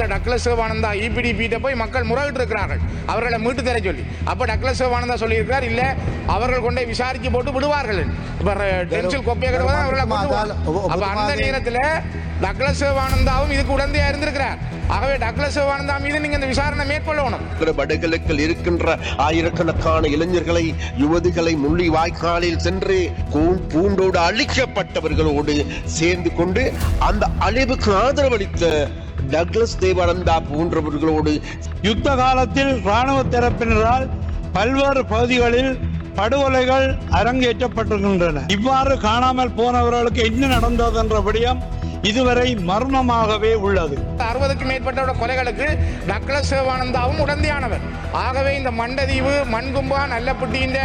இருந்த Douglas Sivananda EBD பீட்ட போய் மக்கள் முறையிட்டு இருக்கிறார்கள் அவர்களை மீட்டு தர சொல்லி. அப்ப டக்ளஸ் சிவானந்தா சொல்லியிருக்கிறார் இல்ல அவர்கள் கொண்டே விசாரிச்சு போட்டு விடுவார்கள். இப்ப டென்சில் கொப்பிய அவர்களை அப்ப அந்த நேரத்துல டக்ளஸ் சிவானந்தாவும் இதுக்கு உடந்தையா இருந்திருக்கிறார். ஆகவே டக்ளஸ் சிவானந்தா மீது நீங்க இந்த விசாரணை மேற்கொள்ளணும். வடகிழக்கில் இருக்கின்ற ஆயிரக்கணக்கான இளைஞர்களை யுவதிகளை முள்ளி வாய்க்காலில் சென்று கூ- பூண்டோடு அழிக்கப்பட்டவர்களோடு சேர்ந்து கொண்டு அந்த அழிவுக்கு ஆதரவளித்த டக்ளஸ் தேவானந்தா போன்றவர்களோடு யுத்த காலத்தில் ராணுவ தரப்பினரால் பல்வேறு பகுதிகளில் படுகொலைகள் அரங்கேற்றப்பட்டிருக்கின்றன. இவ்வாறு காணாமல் போனவர்களுக்கு என்ன நடந்தது என்ற விடயம் இதுவரை மர்மமாகவே உள்ளது. அறுபதுக்கு மேற்பட்ட கொலைகளுக்கு டக்ளஸ் சிவானந்தாவும் உடந்தையானவர். ஆகவே இந்த மண்டதீவு மண்கும்பா நல்லப்பட்டியின்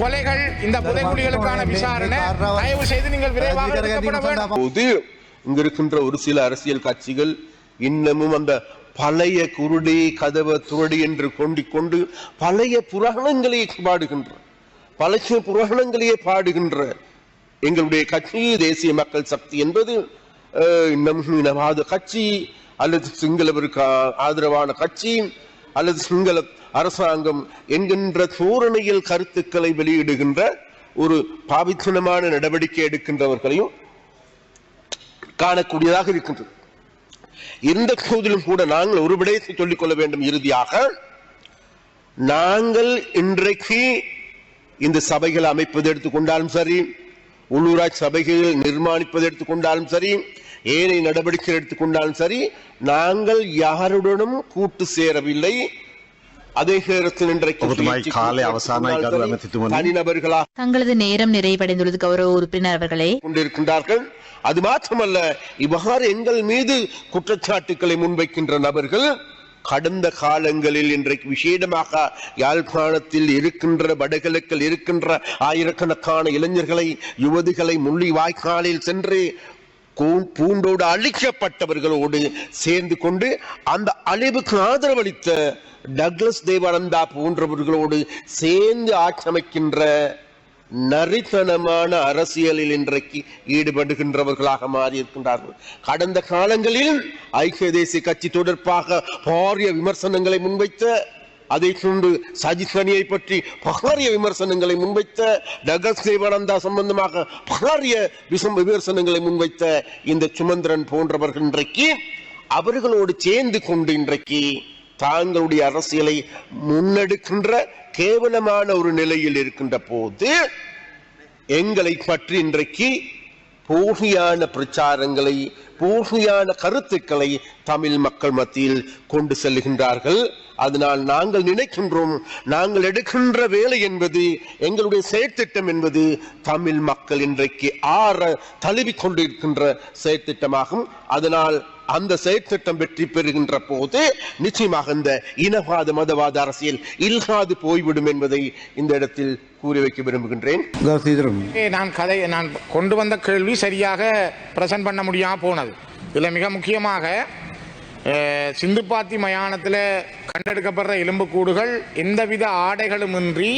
கொலைகள் இந்த புதைக்குழிகளுக்கான விசாரணை தயவு செய்து நீங்கள் விரைவாக போது இங்க இருக்கின்ற ஒரு சில அரசியல் கட்சிகள் இன்னமும் அந்த பழைய குருடி கதவ துரடி என்று கொண்டிக் கொண்டு பழைய புராணங்களை பாடுகின்ற பழைய புராணங்களையே பாடுகின்ற எங்களுடைய கட்சி தேசிய மக்கள் சக்தி என்பது அஹ், கட்சி அல்லது சிங்களவருக்கு ஆதரவான கட்சி அல்லது சிங்கள அரசாங்கம் என்கின்ற தோரணையில் கருத்துக்களை வெளியிடுகின்ற ஒரு பாவித்தனமான நடவடிக்கை எடுக்கின்றவர்களையும் காணக்கூடியதாக இருக்கின்றது. எந்த போதிலும் கூட நாங்கள் ஒரு விடயத்தை சொல்லிக் கொள்ள வேண்டும். இறுதியாக நாங்கள் இன்றைக்கு இந்த சபைகள் அமைப்பது எடுத்துக்கொண்டாலும் சரி உள்ளூராட்சி சபைகளில் நிர்மாணிப்பது எடுத்துக்கொண்டாலும் சரி ஏனைய நடவடிக்கை எடுத்துக்கொண்டாலும் சரி நாங்கள் யாருடனும் கூட்டு சேரவில்லை. அதே நேரத்தில் இன்றைக்கு தனிநபர்களாக தங்களது நேரம் நிறைவடைந்துள்ளது கௌரவ உறுப்பினர் அவர்களே. கொண்டிருக்கின்றார்கள். அது மாத்திரமல்ல இவ்வாறு எங்கள் மீது குற்றச்சாட்டுக்களை முன்வைக்கின்ற நபர்கள் கடந்த காலங்களில் இன்றைக்கு விசேடமாக யாழ்ப்பாணத்தில் இருக்கின்ற வடகிழக்கில் இருக்கின்ற ஆயிரக்கணக்கான இளைஞர்களை யுவதிகளை முள்ளி வாய்க்காலில் சென்று பூண்டோடு அழிக்கப்பட்டவர்களோடு சேர்ந்து கொண்டு அந்த அழிவுக்கு ஆதரவளித்த டக்ளஸ் தேவானந்தா போன்றவர்களோடு சேர்ந்து ஆட்சமைக்கின்ற நரித்தனமான அரசியலில் இன்றைக்கு ஈடுபடுகின்றவர்களாக மாறியிருக்கின்றார்கள். கடந்த காலங்களில் ஐக்கிய தேசிய கட்சி தொடர்பாக பாரிய விமர்சனங்களை முன்வைத்த அதை கொண்டு சஜித் அணியை பற்றி பாரிய விமர்சனங்களை முன்வைத்த டகஸ் தேவானந்தா சம்பந்தமாக பாரிய விசம் விமர்சனங்களை முன்வைத்த இந்த சுமந்திரன் போன்றவர்கள் இன்றைக்கு அவர்களோடு சேர்ந்து கொண்டு இன்றைக்கு தாங்களுடைய அரசியலை முன்னெடுக்கின்ற கேவலமான ஒரு நிலையில் இருக்கின்ற போது எங்களை பற்றி இன்றைக்கு போகியான பிரச்சாரங்களை போகியான கருத்துக்களை தமிழ் மக்கள் மத்தியில் கொண்டு செல்லுகின்றார்கள். அதனால் நாங்கள் நினைக்கின்றோம் நாங்கள் எடுக்கின்ற வேலை என்பது எங்களுடைய செயற்திட்டம் என்பது தமிழ் மக்கள் இன்றைக்கு ஆற தழுவி கொண்டிருக்கின்ற செயற்திட்டமாகும். அதனால் அந்த செயற்திட்டம் வெற்றி பெறுகின்ற போது நிச்சயமாக இந்த இனவாத மதவாத அரசியல் இல்காது போய்விடும் என்பதை இந்த இடத்தில் கூறி வைக்க விரும்புகின்றேன். நான் கதை நான் கொண்டு வந்த கேள்வி சரியாக பிரசன்ட் பண்ண முடியாம போனது. இதில் மிக முக்கியமாக சிந்துப்பாத்தி மயானத்தில் கண்டெடுக்கப்படுற எலும்புக்கூடுகள் எந்தவித ஆடைகளுமின்றி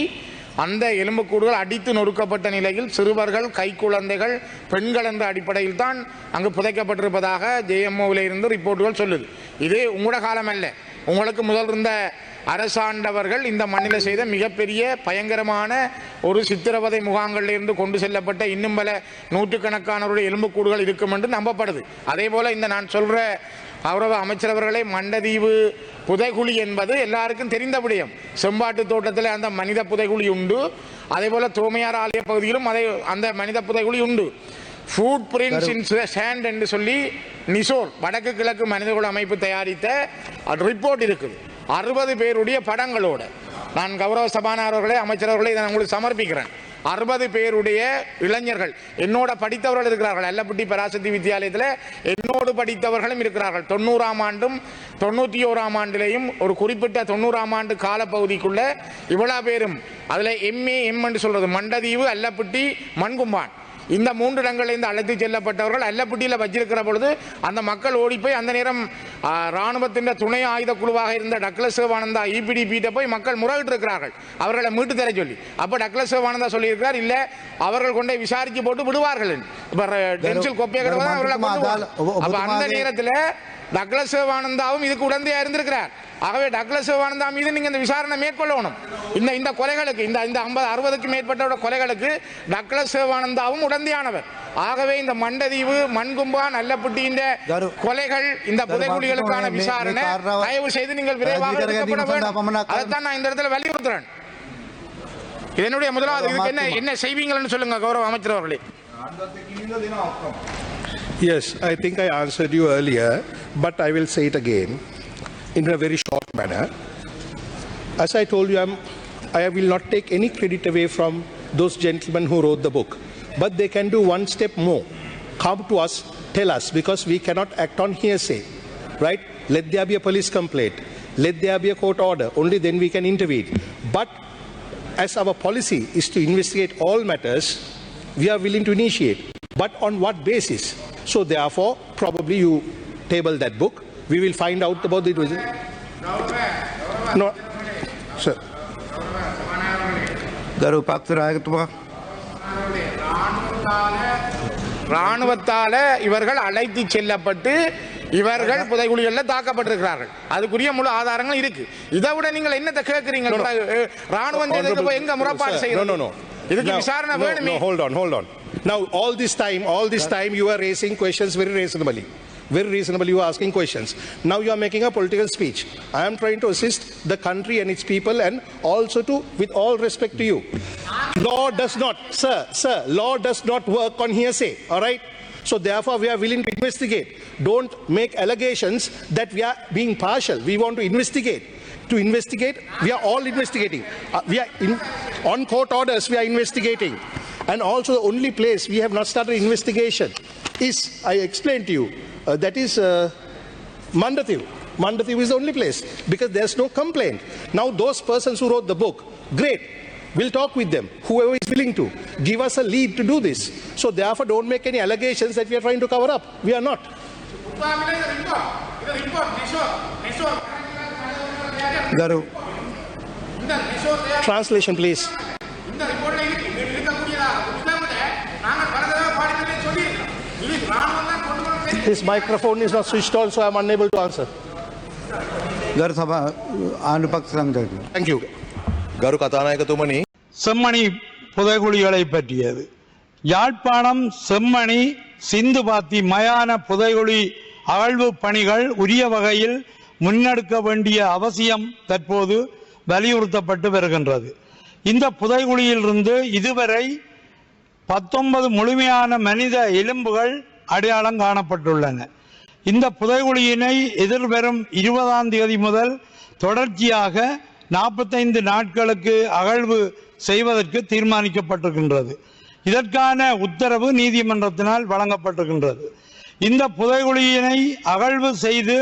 அந்த எலும்புக்கூடுகள் அடித்து நொறுக்கப்பட்ட நிலையில் சிறுவர்கள் கைக்குழந்தைகள் பெண்கள் என்ற அடிப்படையில் தான் அங்கு புதைக்கப்பட்டிருப்பதாக ஜேஎம்ஓவில் இருந்து ரிப்போர்ட்டுகள் சொல்லுது. இது உங்களோட காலம் அல்ல. உங்களுக்கு முதல் இருந்த அரசாண்டவர்கள் இந்த மண்ணில் செய்த மிகப்பெரிய பயங்கரமான ஒரு சித்திரவதை முகாம்களில் இருந்து கொண்டு செல்லப்பட்ட இன்னும் பல நூற்றுக்கணக்கானவருடைய எலும்புக்கூடுகள் இருக்கும் என்று நம்பப்படுது. அதே போல இந்த நான் சொல்ற கௌரவ அமைச்சரவர்களை மண்டதீவு புதைகுழி என்பது எல்லாருக்கும் தெரிந்த விடயம். செம்பாட்டு தோட்டத்தில் அந்த மனித புதைகுழி உண்டு. அதே போல தோமையார் ஆலய பகுதியிலும் அதை அந்த மனித புதைகுழி உண்டு. ஃபுட் பிரிண்ட்ஸ் இன் சேண்ட் என்று சொல்லி நிசோர் வடக்கு கிழக்கு மனிதகுல அமைப்பு தயாரித்த ரிப்போர்ட் இருக்குது. அறுபது பேருடைய படங்களோட. நான் கௌரவ சபாநாயகர்களே அமைச்சரவர்களே இதை நான் உங்களுக்கு சமர்ப்பிக்கிறேன். அறுபது பேருடைய இளைஞர்கள் என்னோட படித்தவர்கள் இருக்கிறார்கள். அல்லப்பட்டி பராசக்தி வித்தியாலயத்தில் என்னோடு படித்தவர்களும் இருக்கிறார்கள். தொண்ணூறாம் ஆண்டும் தொண்ணூற்றி ஓராம் ஆண்டிலேயும் ஒரு குறிப்பிட்ட தொண்ணூறாம் ஆண்டு காலப்பகுதிக்குள்ளே இவ்வளோ பேரும் அதில் எம்ஏ எம் என்று சொல்கிறது மண்டதீவு அல்லப்பட்டி மண்கும்பான். இந்த மூன்று இடங்களிலிருந்து அழைத்து செல்லப்பட்டவர்கள் அல்லப்பட்டியில் வச்சிருக்கிற பொழுது அந்த மக்கள் ஓடி போய் அந்த நேரம் ஆ, ராணுவத்தின் துணை ஆயுத குழுவாக இருந்த டக்ளஸ் சிவானந்தா இபிடி பீட்ட போய் மக்கள் முறையிட்டு இருக்கிறார்கள். அவர்களை மீட்டு தர சொல்லி. அப்ப டக்ளஸ் சிவானந்தா சொல்லியிருக்கிறார் இல்ல அவர்கள் கொண்டே விசாரிச்சு போட்டு விடுவார்கள். இப்ப டென்சில் கொப்பிய அவர்களை. அப்ப அந்த நேரத்தில் டக்ளஸ் சிவானந்தாவும் இதுக்கு உடந்தையா இருந்திருக்கிறார். ஆகவே டக்ளஸ் சிவானந்தா மீது நீங்க இந்த விசாரணை மேற்கொள்ளணும். இந்த இந்த கொலைகளுக்கு இந்த இந்த ஐம்பது அறுபதுக்கு மேற்பட்ட கொலைகளுக்கு டக்ளஸ் சிவானந்தாவும் உடந்தையானவர். ஆகவே இந்த மண்டதீவு மண்கும்பா நல்லப்பட்டியின் கொலைகள் இந்த மே- விசாரணை தயவு செய்து நீங்கள் விரைவாக எடுக்கப்பட வேண்டும். அதைத்தான் நான் இந்த இடத்துல வலியுறுத்துறேன். இதனுடைய முதலாவது இதுக்கு என்ன என்ன செய்வீங்கன்னு சொல்லுங்க கௌரவ அமைச்சர் அவர்களே. Yes, I think I answered you earlier, but I will say it again in a very short manner. As I told you, I'm, I will not take any credit away from those gentlemen who wrote the book, but they can do one step more. Come to us, tell us, because we cannot act on hearsay, right? Let there be a police complaint, let there be a court order, only then we can intervene. But as our policy is to investigate all matters, we are willing to initiate. But on what basis? So therefore, probably you table that book. We will find out about the reason. No, sir. கரு பாக்தராகத்துவா ராணுவத்தால இவர்கள் அழைத்து செல்லப்பட்டு இவர்கள் புதைகுழிகளில் தாக்கப்பட்டிருக்கிறார்கள். அதுக்குரிய முழு ஆதாரங்கள் இருக்கு. இதை விட நீங்கள் என்னத்தை கேட்கிறீங்க? ராணுவம் எங்க முறைப்பாடு செய்யணும் இதுக்கு விசாரணை வேணுமே? Hold on hold on Now, all this time, all this time, you are raising questions very reasonably. Very reasonably, you are asking questions. Now you are making a political speech. I am trying to assist the country and its people, and also to, with all respect to you, law does not, sir, sir, law does not work on hearsay. All right. So therefore, we are willing to investigate. Don't make allegations that we are being partial. We want to investigate. To investigate, we are all investigating. Uh, we are in, on court orders. We are investigating, and also the only place we have not started investigation is I explained to you uh, that is uh. Mandathiv is the only place because there's no complaint. Now those persons who wrote the book, great. We'll talk with them. Whoever is willing to give us a lead to do this. So therefore, don't make any allegations that we are trying to cover up. We are not. ගරු Translation, please. His microphone is not switched on, so I'm unable to answer. ගරු සභා ආණ්ඩු පක්ෂ සංගක Thank you. ගරු කතානායකතුමනි செம்மணி புதைகுழிகளை பற்றியது யாழ்ப்பாணம் செம்மணி சிந்துபாத்தி மயான புதைகுழி அகழ்வு பணிகள் உரிய வகையில் முன்னெடுக்க வேண்டிய அவசியம் தற்போது வலியுறுத்தப்பட்டு வருகின்றது இந்த புதைகுழியிலிருந்து இதுவரை பத்தொன்பது முழுமையான மனித எலும்புகள் அடையாளம் காணப்பட்டுள்ளன. இந்த புதைகுழியினை எதிர்வரும் இருபதாம் தேதி முதல் தொடர்ச்சியாக நாற்பத்தைந்து நாட்களுக்கு அகழ்வு செய்வதற்கு தீர்மானிக்கப்பட்டிருக்கின்றது. இதற்கான உத்தரவு நீதிமன்றத்தினால் வழங்கப்பட்டிருக்கின்றது. இந்த புதைகுழியினை அகழ்வு செய்து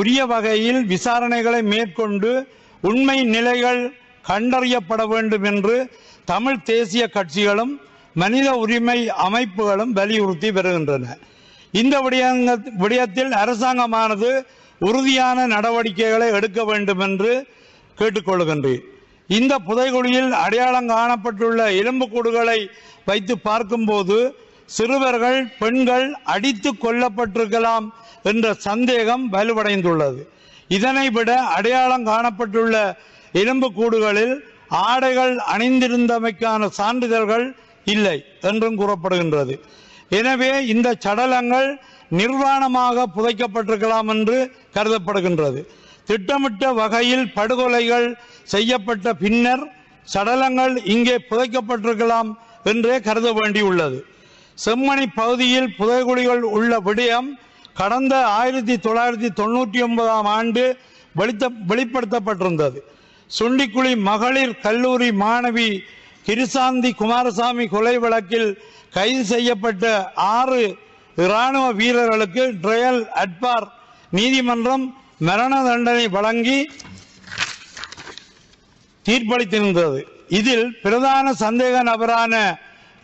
உரிய வகையில் விசாரணைகளை மேற்கொண்டு உண்மை நிலைகள் கண்டறியப்பட வேண்டும் என்று தமிழ் தேசிய கட்சிகளும் மனித உரிமை அமைப்புகளும் வலியுறுத்தி வருகின்றன. இந்த விடயங்க விடயத்தில் அரசாங்கமானது உறுதியான நடவடிக்கைகளை எடுக்க வேண்டும் என்று கேட்டுக்கொள்கின்றேன். இந்த புதைகுழியில் அடையாளம் காணப்பட்டுள்ள எலும்புக்கூடுகளை வைத்து பார்க்கும்போது சிறுவர்கள் பெண்கள் அடித்து கொல்லப்பட்டிருக்கலாம் என்ற சந்தேகம் வலுவடைந்துள்ளது. இதனை விட அடையாளம் காணப்பட்டுள்ள எலும்புக்கூடுகளில் ஆடைகள் அணிந்திருந்தமைக்கான சான்றிதழ்கள் இல்லை என்றும் கூறப்படுகின்றது. எனவே இந்த சடலங்கள் நிர்வாணமாக புதைக்கப்பட்டிருக்கலாம் என்று கருதப்படுகின்றது. திட்டமிட்ட வகையில் படுகொலைகள் செய்யப்பட்ட பின்னர் சடலங்கள் இங்கே புதைக்கப்பட்டிருக்கலாம் என்றே கருத வேண்டியுள்ளது செம்மணி பகுதியில் புதைகுழிகள் உள்ள விடயம் கடந்த ஆயிரத்தி தொள்ளாயிரத்தி தொண்ணூற்றி ஒன்பதாம் ஆண்டு வெளித்த வெளிப்படுத்தப்பட்டிருந்தது. சுண்டிக்குழி மகளிர் கல்லூரி மாணவி கிருசாந்தி குமாரசாமி கொலை வழக்கில் கைது செய்யப்பட்ட ஆறு இராணுவ வீரர்களுக்கு ட்ரையல் அட்பார் நீதிமன்றம் மரண தண்டனை வழங்கி தீர்ப்பளித்திருந்தது. இதில் பிரதான சந்தேக நபரான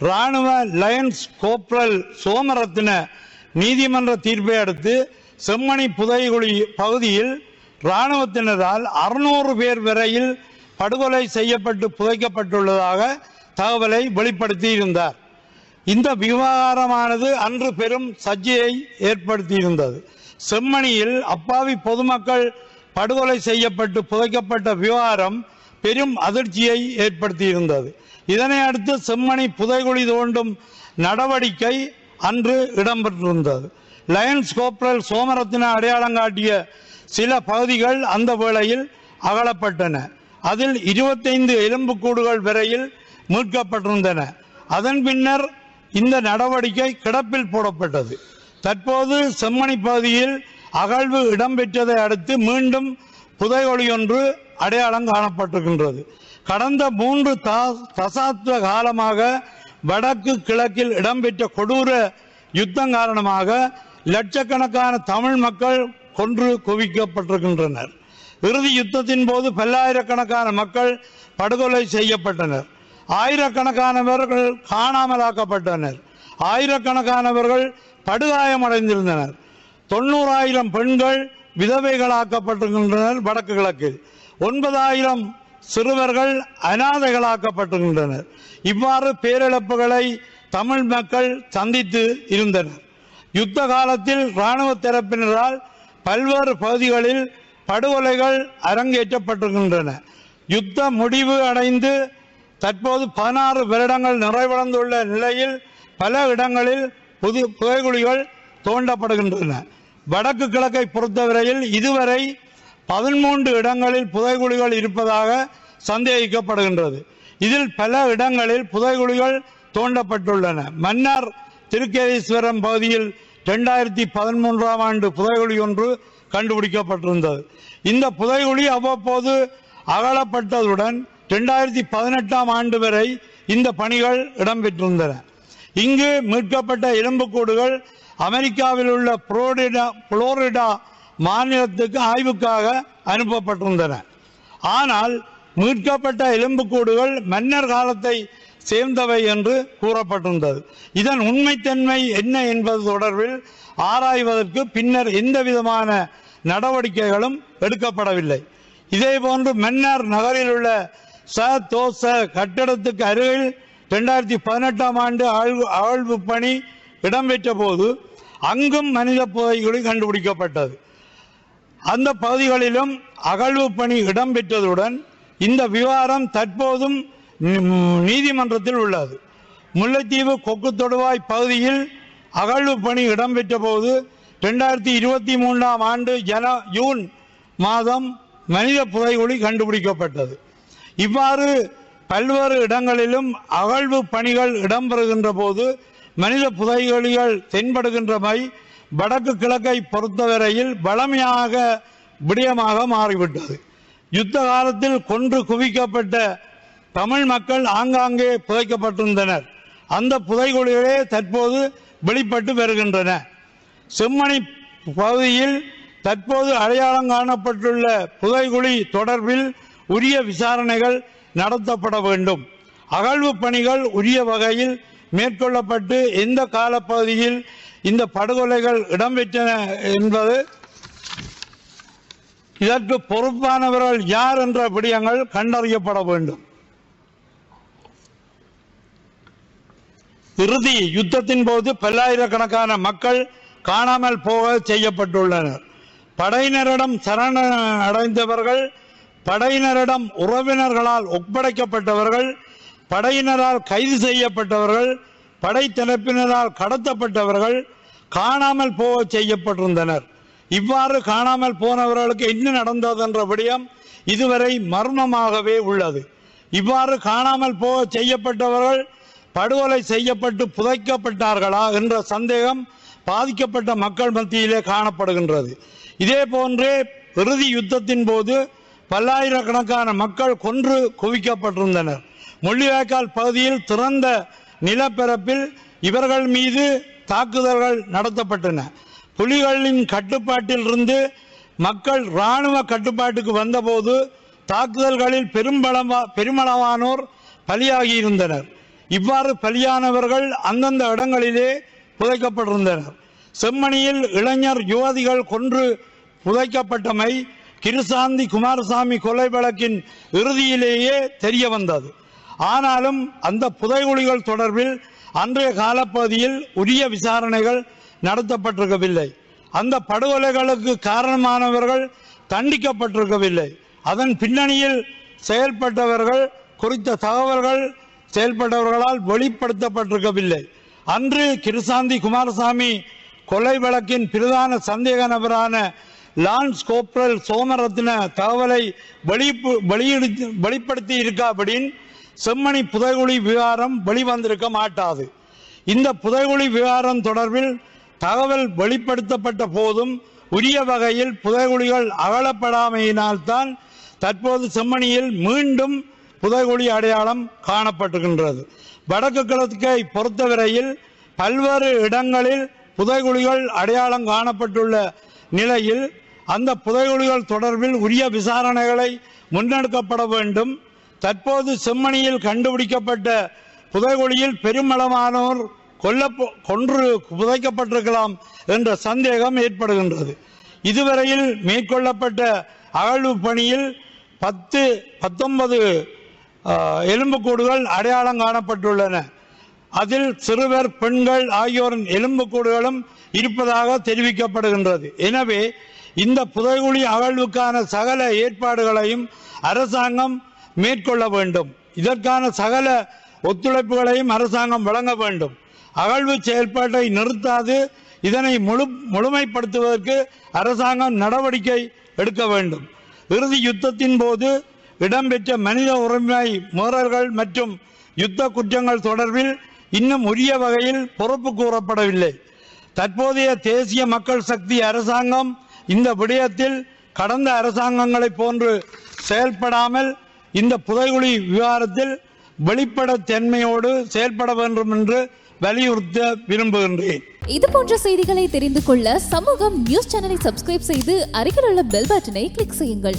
ராணுவ லயன்ஸ் கோப்ரல் சோமரத்ன நீதிமன்ற தீர்ப்பை அடுத்து செம்மணி புதைகுழி பகுதியில் இராணுவத்தினரால் அறுநூறு பேர் வரையில் படுகொலை செய்யப்பட்டு புதைக்கப்பட்டுள்ளதாக தகவலை வெளிப்படுத்தி இருந்தார் இந்த விவகாரமானது அன்று பெரும் சர்ச்சையை ஏற்படுத்தியிருந்தது. செம்மணியில் அப்பாவி பொதுமக்கள் படுகொலை செய்யப்பட்டு புதைக்கப்பட்ட விவகாரம் பெரும் அதிர்ச்சியை ஏற்படுத்தியிருந்தது. இதனை அடுத்து செம்மணி புதைகுழி தோண்டும் நடவடிக்கை அன்று இடம்பெற்றிருந்தது. லயன்ஸ் கோப்ரல் சோமரத்தின அடையாளம் காட்டிய சில பகுதிகள் அந்த வேளையில் அகலப்பட்டன. அதில் இருபத்தைந்து எலும்புக்கூடுகள் வரையில் மீட்கப்பட்டிருந்தன. அதன் பின்னர் இந்த நடவடிக்கை கிடப்பில் போடப்பட்டது. தற்போது செம்மணி பகுதியில் அகழ்வு இடம்பெற்றதை அடுத்து மீண்டும் புதையொளி ஒன்று அடையாளம் காணப்பட்டிருக்கின்றது. கடந்த மூன்று தசாப்த காலமாக வடக்கு கிழக்கில் இடம்பெற்ற கொடூர யுத்தம் காரணமாக லட்சக்கணக்கான தமிழ் மக்கள் கொன்று குவிக்கப்பட்டிருக்கின்றனர். இறுதி யுத்தத்தின் போது பல்லாயிரக்கணக்கான மக்கள் படுகொலை செய்யப்பட்டனர். ஆயிரக்கணக்கானவர்கள் காணாமலாக்கப்பட்டனர். ஆயிரக்கணக்கானவர்கள் படுகாயமடைந்திருந்தனர். தொண்ணூறாயிரம் பெண்கள் விதவைகளாக்கப்பட்டிருக்கின்றனர் வடக்கு கிழக்கில் ஒன்பதாயிரம் சிறுவர்கள் அனாதைகளாக்கப்பட்டிருக்கின்றனர். இவ்வாறு பேரிழப்புகளை தமிழ் மக்கள் சந்தித்து இருந்தனர். யுத்த காலத்தில் இராணுவ தரப்பினரால் பல்வேறு பகுதிகளில் படுகொலைகள் அரங்கேற்றப்பட்டிருக்கின்றன. யுத்த முடிவு அடைந்து தற்போது பதினாறு வருடங்கள் நிறைவடைந்துள்ள நிலையில் பல இடங்களில் புது புகைக்குழிகள் தோண்டப்படுகின்றன. வடக்கு கிழக்கை பொறுத்தவரையில் இதுவரை பதிமூன்று இடங்களில் புதைகுழிகள் இருப்பதாக சந்தேகிக்கப்படுகின்றது. இதில் பல இடங்களில் புதைகுழிகள் தோண்டப்பட்டுள்ளன. மன்னார் திருக்கேதீஸ்வரம் பகுதியில் இரண்டாயிரத்தி பதிமூன்றாம் ஆண்டு புதைகுழி ஒன்று கண்டுபிடிக்கப்பட்டிருந்தது. இந்த புதைகுழி அவ்வப்போது அகலப்பட்டதுடன் இரண்டாயிரத்தி பதினெட்டாம் ஆண்டு வரை இந்த பணிகள் இடம்பெற்றிருந்தன. இங்கு மீட்கப்பட்ட எலும்புக்கூடுகள் அமெரிக்காவில் உள்ள புளோரிடா புளோரிடா மாநிலத்துக்கு ஆய்வுக்காக அனுப்பப்பட்டிருந்தன. ஆனால் மீட்கப்பட்ட எலும்புக்கூடுகள் மன்னர் காலத்தை சேர்ந்தவை என்று கூறப்பட்டிருந்தது. இதன் உண்மைத்தன்மை என்ன என்பது தொடர்பில் ஆராய்வதற்கு பின்னர் எந்த விதமான நடவடிக்கைகளும் எடுக்கப்படவில்லை. இதேபோன்று மன்னார் நகரில் உள்ள ச தோச கட்டடத்துக்கு அருகில் இரண்டாயிரத்தி பதினெட்டாம் ஆண்டு ஆழ்வு ஆழ்வு பணி இடம்பெற்ற போது அங்கும் மனித புதைகுழி கண்டுபிடிக்கப்பட்டது. அந்த பகுதிகளிலும் அகழ்வு பணி இடம்பெற்றதுடன் இந்த விவகாரம் தற்போதும் நீதிமன்றத்தில் உள்ளது. முல்லைத்தீவு கொக்கு தொடுவாய் பகுதியில் அகழ்வு பணி இடம்பெற்ற போது ரெண்டாயிரத்தி இருபத்தி மூன்றாம் ஆண்டு ஜன ஜூன் மாதம் மனித புதைகுழி கண்டுபிடிக்கப்பட்டது. இவ்வாறு பல்வேறு இடங்களிலும் அகழ்வு பணிகள் இடம்பெறுகின்ற போது மனித புதைகுழிகள் தென்படுகின்றமை வடக்கு கிழக்கை பொறுத்தவரையில் வளமையாக விடயமாக மாறிவிட்டது. யுத்த காலத்தில் கொன்று குவிக்கப்பட்ட தமிழ் மக்கள் ஆங்காங்கே புதைக்கப்பட்டிருந்தனர். அந்த புதைகுழிகளே தற்போது வெளிப்பட்டு வருகின்றன. செம்மணி பகுதியில் தற்போது அடையாளம் காணப்பட்டுள்ள புதைகுழி தொடர்பில் உரிய விசாரணைகள் நடத்தப்பட வேண்டும். அகழ்வு பணிகள் உரிய வகையில் மேற்கொள்ளப்பட்டு எந்த காலப்பகுதியில் இந்த படுகொலைகள் இடம்பெற்றன என்பது இதற்கு பொறுப்பானவர்கள் யார் என்ற விடயங்கள் கண்டறியப்பட வேண்டும். இறுதி யுத்தத்தின் போது பல்லாயிரக்கணக்கான மக்கள் காணாமல் போக செய்யப்பட்டுள்ளனர். படையினரிடம் சரண அடைந்தவர்கள் படையினரிடம் உறவினர்களால் ஒப்படைக்கப்பட்டவர்கள் படையினரால் கைது செய்யப்பட்டவர்கள் படைத்தரப்பினரால் கடத்தப்பட்டவர்கள் காணாமல் போக செய்யப்பட்டிருந்தனர். இவ்வாறு காணாமல் போனவர்களுக்கு என்ன நடந்தது என்ற விடயம் இதுவரை மர்மமாகவே உள்ளது. இவ்வாறு காணாமல் போக செய்யப்பட்டவர்கள் படுகொலை செய்யப்பட்டு புதைக்கப்பட்டார்களா என்ற சந்தேகம் பாதிக்கப்பட்ட மக்கள் மத்தியிலே காணப்படுகின்றது. இதே போன்றே இறுதி யுத்தத்தின் போது பல்லாயிரக்கணக்கான மக்கள் கொன்று குவிக்கப்பட்டிருந்தனர். முள்ளிவாய்க்கால் பகுதியில் திறந்த நிலப்பரப்பில் இவர்கள் மீது தாக்குதல்கள் நடத்தப்பட்டன. புலிகளின் கட்டுப்பாட்டில் இருந்து மக்கள் இராணுவ கட்டுப்பாட்டுக்கு வந்தபோது தாக்குதல்களில் பெரும்பளவா பெருமளவானோர் பலியாகியிருந்தனர். இவ்வாறு பலியானவர்கள் அந்தந்த இடங்களிலே புதைக்கப்பட்டிருந்தனர் செம்மணியில் இளைஞர் யுவதிகள் கொன்று புதைக்கப்பட்டமை கிருசாந்தி குமாரசாமி கொலை வழக்கின் இறுதியிலேயே தெரிய வந்தது ஆனாலும் அந்த புதைகுழிகள் தொடர்பில் அன்றைய காலப்பகுதியில் உரிய விசாரணைகள் நடத்தப்பட்டிருக்கவில்லை. அந்த படுகொலைகளுக்கு காரணமானவர்கள் தண்டிக்கப்பட்டிருக்கவில்லை. அதன் பின்னணியில் செயல்பட்டவர்கள் குறித்த தகவல்கள் செயல்பட்டவர்களால் வெளிப்படுத்தப்பட்டிருக்கவில்லை. அன்று கிருசாந்தி குமாரசாமி கொலை வழக்கின் பிரதான சந்தேக நபரான லான்ஸ் கோப்ரல் சோமரத்ன தகவலை வெளியிடு வெளிப்படுத்தி இருக்காபடின் செம்மணி புதைகுழி விவகாரம் வெளிவந்திருக்க மாட்டாது. இந்த புதைகுழி விவகாரம் தொடர்பில் தகவல் வெளிப்படுத்தப்பட்ட போதும் உரிய வகையில் புதைகுழிகள் அகலப்படாமையினால்தான் தற்போது செம்மணியில் மீண்டும் புதைகுழி அடையாளம் காணப்பட்டுகின்றது. வடக்கு கிழக்கை பொறுத்தவரையில் பல்வேறு இடங்களில் புதைகுழிகள் அடையாளம் காணப்பட்டுள்ள நிலையில் அந்த புதைகுழிகள் தொடர்பில் உரிய விசாரணைகளை முன்னெடுக்கப்பட வேண்டும். தற்போது செம்மணியில் கண்டுபிடிக்கப்பட்ட புதைகுழியில் பெருமளவானோர் கொல்ல கொன்று புதைக்கப்பட்டிருக்கலாம் என்ற சந்தேகம் ஏற்படுகின்றது. இதுவரையில் மேற்கொள்ளப்பட்ட அகழ்வு பணியில் பத்து பத்தொன்பது எலும்புக்கூடுகள் அடையாளம் காணப்பட்டுள்ளன. அதில் சிறுவர் பெண்கள் ஆகியோரின் எலும்புக்கூடுகளும் இருப்பதாக தெரிவிக்கப்படுகின்றது. எனவே இந்த புதைகுழி அகழ்வுக்கான சகல ஏற்பாடுகளையும் அரசாங்கம் மேற்கொள்ள வேண்டும். இதற்கான சகல ஒத்துழைப்புகளையும் அரசாங்கம் வழங்க வேண்டும். அகழ்வு செயல்பாட்டை நிறுத்தாது இதனை முழு முழுமைப்படுத்துவதற்கு அரசாங்கம் நடவடிக்கை எடுக்க வேண்டும். இறுதி யுத்தத்தின் போது இடம்பெற்ற மனித உரிமை மீறல்கள் மற்றும் யுத்த குற்றங்கள் தொடர்பில் இன்னும் உரிய வகையில் பொறுப்பு கூறப்படவில்லை. தற்போதைய தேசிய மக்கள் சக்தி அரசாங்கம் இந்த விடயத்தில் கடந்த அரசாங்கங்களைப் போன்று செயல்படாமல் இந்த புதைகுழி விவகாரத்தில் வெளிப்படைத்தன்மையோடு செயல்பட வேண்டும் என்று வலியுறுத்த விரும்புகின்றேன். இது போன்ற செய்திகளை தெரிந்து கொள்ள சமூகம் நியூஸ் சேனலை சப்ஸ்கிரைப் செய்து அருகில் உள்ள பெல் பட்டனை கிளிக் செய்யுங்கள்.